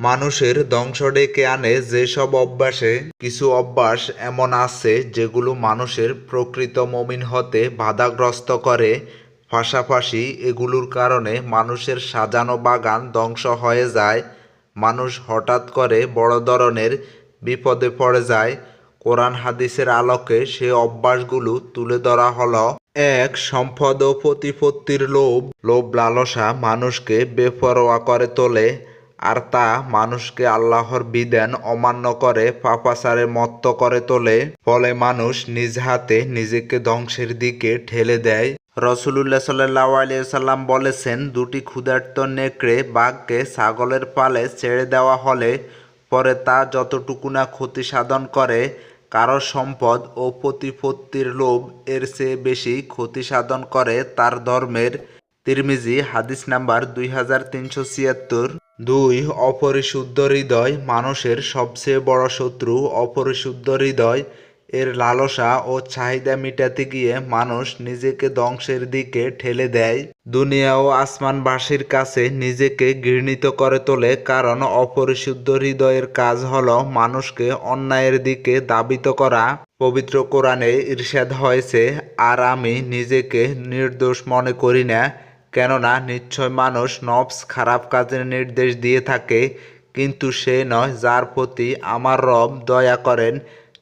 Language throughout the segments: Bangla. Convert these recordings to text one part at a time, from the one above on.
মানুষের ধ্বংস ডেকে আনে যেসব অভ্যাসে কিছু অভ্যাস এমন আছে যেগুলো মানুষের প্রকৃত মমিন হতে বাধাগ্রস্ত করে। পাশাপাশি এগুলোর কারণে মানুষের সাজানো বাগান ধ্বংস হয়ে যায়। মানুষ হঠাৎ করে বড় ধরনের বিপদে পড়ে যায়। কোরআন হাদিসের আলোকে সে অভ্যাসগুলো তুলে ধরা হলো। এক, সম্পদ ও প্রতিপত্তির লোভ। লোভ লালসা মানুষকে বেপরোয়া করে তোলে। আর তা মানুষকে আল্লাহর বিধান অমান্য করে, পাপাচারে মত্ত করে তোলে। ফলে মানুষ নিজ হাতে নিজেকে ধ্বংসের দিকে ঠেলে দেয়। রসুলুল্লাহ সাল্লাহ আলিয়াল্লাম বলেছেন, দুটি ক্ষুধার্ত নেকড়ে বাঘকে ছাগলের পালে ছেড়ে দেওয়া হলে পরে তা যতটুকু না ক্ষতি সাধন করে, কারও সম্পদ ও প্রতিপত্তির লোভ এর চেয়ে বেশি ক্ষতি সাধন করে তার ধর্মের। তিরমিজি, হাদিস নাম্বার দুই হাজার তিনশো ছিয়াত্তর। দুই, অপরিশুদ্ধ হৃদয় মানুষের সবচেয়ে বড় শত্রু। অপরিশুদ্ধ হৃদয়, এর লালসা ও চাহিদা মেটাতে গিয়ে মানুষ নিজেকে ধ্বংসের দিকে ঠেলে দেয়। দুনিয়া ও আসমানবাসীর কাছে নিজেকে ঘৃণিত করে তোলে, কারণ অপরিশুদ্ধ হৃদয়ের কাজ হল মানুষকে অন্যায়ের দিকে দাবিত করা। পবিত্র কোরআনে ইরশাদ হয়েছে, আর আমি নিজেকে নির্দোষ মনে করি না কেননা নিশ্চয় মানুষ নফস খারাপ কাজের নির্দেশ দিয়ে থাকে, কিন্তু সে নয় যার প্রতি আমার রব দয়া করেন।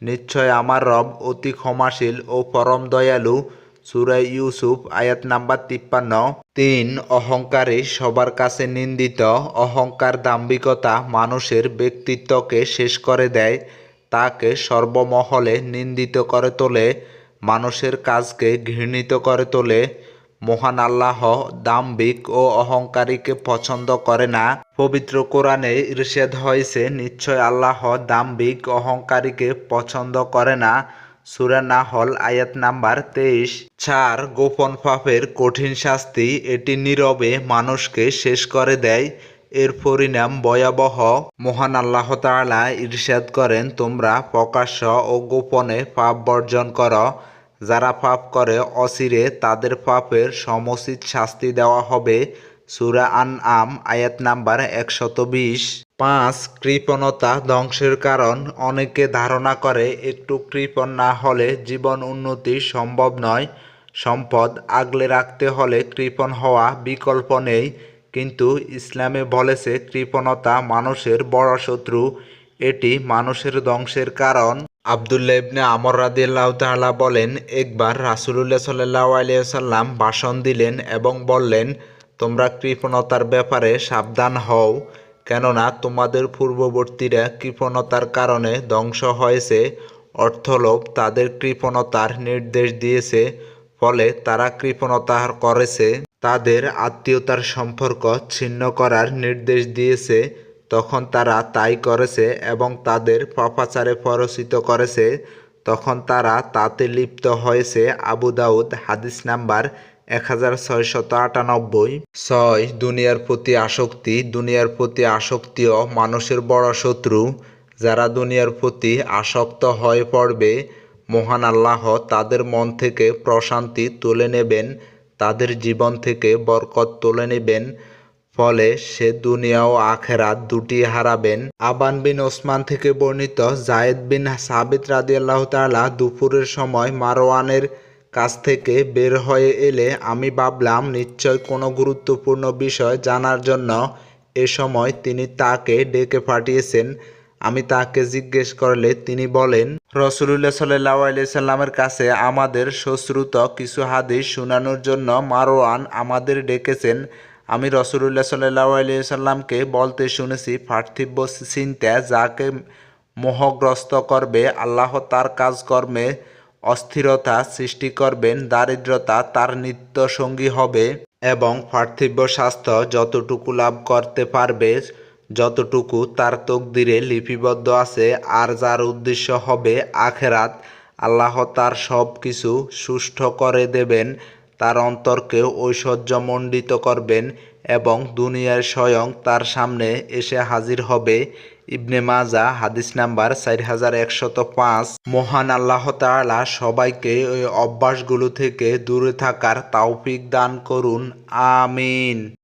নিশ্চয় আমার রব অতি ক্ষমাশীল ও পরম দয়ালু। সুরাই ইউসুফ, আয়াত নাম্বার তিপ্পান্ন। তিন, অহংকারী সবার কাছে নিন্দিত। অহংকার দাম্ভিকতা মানুষের ব্যক্তিত্বকে শেষ করে দেয়। তাকে সর্বমহলে নিন্দিত করে তোলে। মানুষের কাজকে ঘৃণিত করে তোলে। মহান আল্লাহ দাম্ভিক ও অহংকারীকে পছন্দ করে না। পবিত্র কোরআনে ইরশাদ হয়েছে, নিশ্চয় আল্লাহ দাম্ভিক অহংকারীকে পছন্দ করে না। সুরা নাহল, আয়াত নাম্বার তেইশ। চার, গোপন পাপের কঠিন শাস্তি, এটি নীরবে মানুষকে শেষ করে দেয়। এর পরিণাম ভয়াবহ। মহান আল্লাহ তাআলা ইরশাদ করেন, তোমরা প্রকাশ্য ও গোপনে পাপ বর্জন করো। যারা পাপ করে অচিরে, তাদের পাপের সমুচিত শাস্তি দেওয়া হবে। সুরা আন আম আয়াত নাম্বার একশত বিশ। পাঁচ, কৃপণতা ধ্বংসের কারণ। অনেকে ধারণা করে, একটু কৃপণ না হলে জীবন উন্নতি সম্ভব নয়। সম্পদ আগলে রাখতে হলে কৃপণ হওয়া বিকল্প নেই। কিন্তু ইসলামে বলেছে, কৃপণতা মানুষের বড় শত্রু। এটি মানুষের ধ্বংসের কারণ। আবদুল্লাহ ইবনে আমর রাদিয়াল্লাহ তাআলা বলেন, একবার রাসূলুল্লাহ সাল্লাল্লাহু আলাইহি সাল্লাম ভাষণ দিলেন এবং বললেন, তোমরা কৃপণতার ব্যাপারে সাবধান হও, কেননা তোমাদের পূর্ববর্তীরা কৃপণতার কারণে ধ্বংস হয়েছে, অর্থলোভ তাদের কৃপণতার নির্দেশ দিয়েছে, ফলে তারা কৃপণতা করেছে, তাদের আত্মীয়তার সম্পর্ক ছিন্ন করার নির্দেশ দিয়েছে তখন তারা তাই করেছে এবং তাদের পাপাচারে পরচিত করেছে, তখন তারা তাতে লিপ্ত হয়েছে আবু দাউদ, হাদিস নাম্বার এক হাজার ছয়শত আটানব্বই। ছয়, দুনিয়ার প্রতি আসক্তি, দুনিয়ার প্রতি আসক্তিও মানুষের বড় শত্রু। যারা দুনিয়ার প্রতি আসক্ত হয়ে পড়বে, মহান আল্লাহ তাদের মন থেকে প্রশান্তি তুলে নেবেন, তাদের জীবন থেকে বরকত তুলে নেবেন। ফলে সে দুনিয়া ও আখেরাত দুটি হারাবেন। আবান বিন ওসমান থেকে বর্ণিত জায়েদ বিন সাবিত রাদিয়াল্লাহ তাআলা দুপুরের সময় মারওয়ানের কাছ থেকে বের হয়ে এলে আমি ভাবলাম, নিশ্চয় কোনো গুরুত্বপূর্ণ বিষয় জানার জন্য এ সময় তিনি তাকে ডেকে পাঠিয়েছেন। আমি তাকে জিজ্ঞেস করলে তিনি বলেন, রসুলুল্লাহ সাল্লাহ সাল্লামের কাছে আমাদের সুশ্রুত কিছু হাদিস শোনানোর জন্য মারওয়ান আমাদের ডেকেছেন। আমি রসুলুল্লাহ সাল্লাহ সাল্লামকে বলতে শুনেছি পার্থিব্য চিন্তা যাকে মোহগ্রস্ত করবে, আল্লাহ তার কাজকর্মে অস্থিরতা সৃষ্টি করবেন, দারিদ্রতা তার নিত্য সঙ্গী হবে এবং পার্থিব স্বাস্থ্য যতটুকু লাভ করতে পারবে, যতটুকু তার তকদিরে লিপিবদ্ধ আছে, আর যার উদ্দেশ্য হবে আখেরাত, আল্লাহ তার সব কিছু সুষ্ঠ করে দেবেন। তার অন্তরকে ঐশ্বর্যমণ্ডিত করবেন এবং দুনিয়ায় স্বয়ং তার সামনে এসে হাজির হবে। ইবনে মাজা, হাদিস নাম্বার চার হাজার একশত পাঁচ। মহান আল্লাহ তালা সবাইকে ওই অভ্যাসগুলো থেকে দূরে থাকার তৌফিক দান করুন। আমিন।